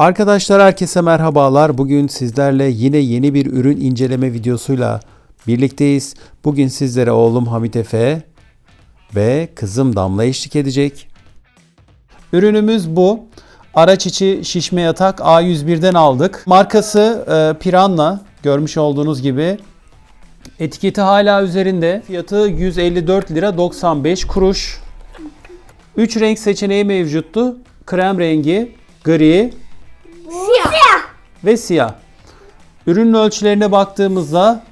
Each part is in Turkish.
Arkadaşlar herkese merhabalar. Bugün sizlerle yine yeni bir ürün inceleme videosuyla birlikteyiz. Bugün sizlere oğlum Hamit Efe ve kızım Damla eşlik edecek. Ürünümüz bu. Araç içi şişme yatak A101'den aldık. Markası e, Piranha görmüş olduğunuz gibi. Etiketi hala üzerinde. Fiyatı 154 lira 95 kuruş. 3 renk seçeneği mevcuttu. Krem rengi, gri, ve siyah. Ürünün ölçülerine baktığımızda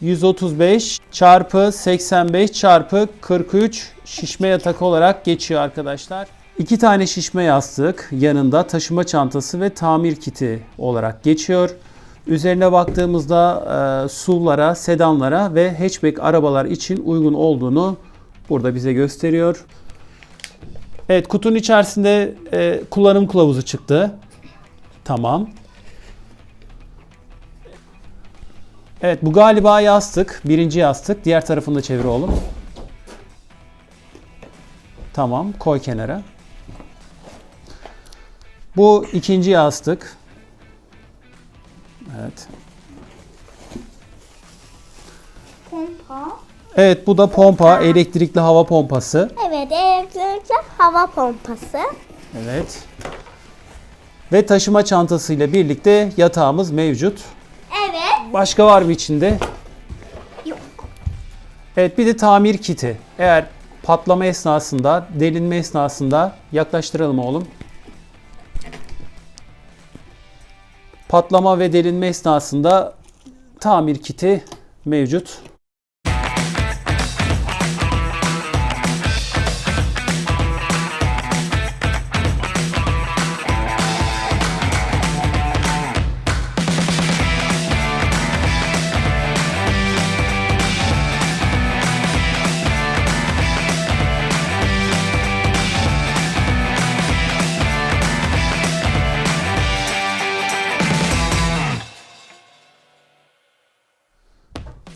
135 çarpı 85 çarpı 43 şişme yatak olarak geçiyor arkadaşlar. İki tane şişme yastık yanında taşıma çantası ve tamir kiti olarak geçiyor. Üzerine baktığımızda e, SUV'lara, sedanlara ve hatchback arabalar için uygun olduğunu burada bize gösteriyor. Evet kutunun içerisinde e, kullanım kılavuzu çıktı. Tamam. Evet bu galiba yastık. Birinci yastık. Diğer tarafını da çevir oğlum. Tamam koy kenara. Bu ikinci yastık. Evet. Pompa. Evet bu da pompa. Elektrikli hava pompası. Evet, elektrikli hava pompası. Evet. Ve taşıma çantasıyla birlikte yatağımız mevcut. Başka var mı içinde? Yok. Evet bir de tamir kiti. Eğer patlama esnasında, delinme esnasında yaklaştıralım oğlum. Patlama ve delinme esnasında tamir kiti mevcut.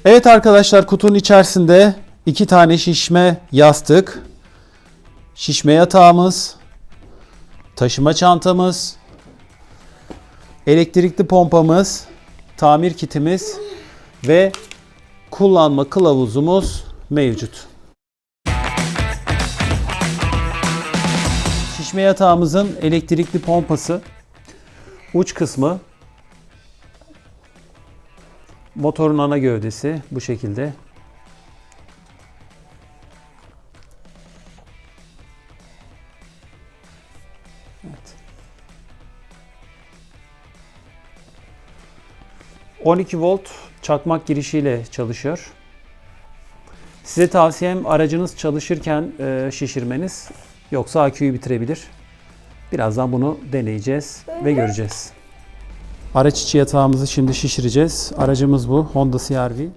Evet arkadaşlar kutunun içerisinde iki tane şişme yastık, şişme yatağımız, taşıma çantamız, elektrikli pompamız, tamir kitimiz ve kullanma kılavuzumuz mevcut. Şişme yatağımızın elektrikli pompası uç kısmı Motorun ana gövdesi bu şekilde. Evet. 12 volt çakmak girişiyle çalışıyor. Size tavsiyem aracınız çalışırken e, şişirmeniz yoksa aküyü bitirebilir. Birazdan bunu deneyeceğiz ve göreceğiz. Araç içi yatağımızı şimdi şişireceğiz. Aracımız bu. Honda CR-V.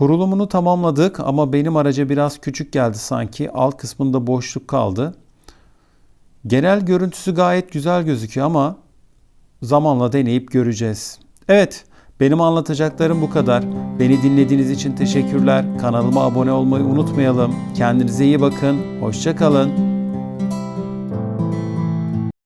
Kurulumunu tamamladık ama benim araca biraz küçük geldi sanki. Alt kısmında boşluk kaldı. Genel görüntüsü gayet güzel gözüküyor ama zamanla deneyip göreceğiz. Evet, benim anlatacaklarım bu kadar. Beni dinlediğiniz için teşekkürler. Kanalıma abone olmayı unutmayalım. Kendinize iyi bakın. Hoşça kalın.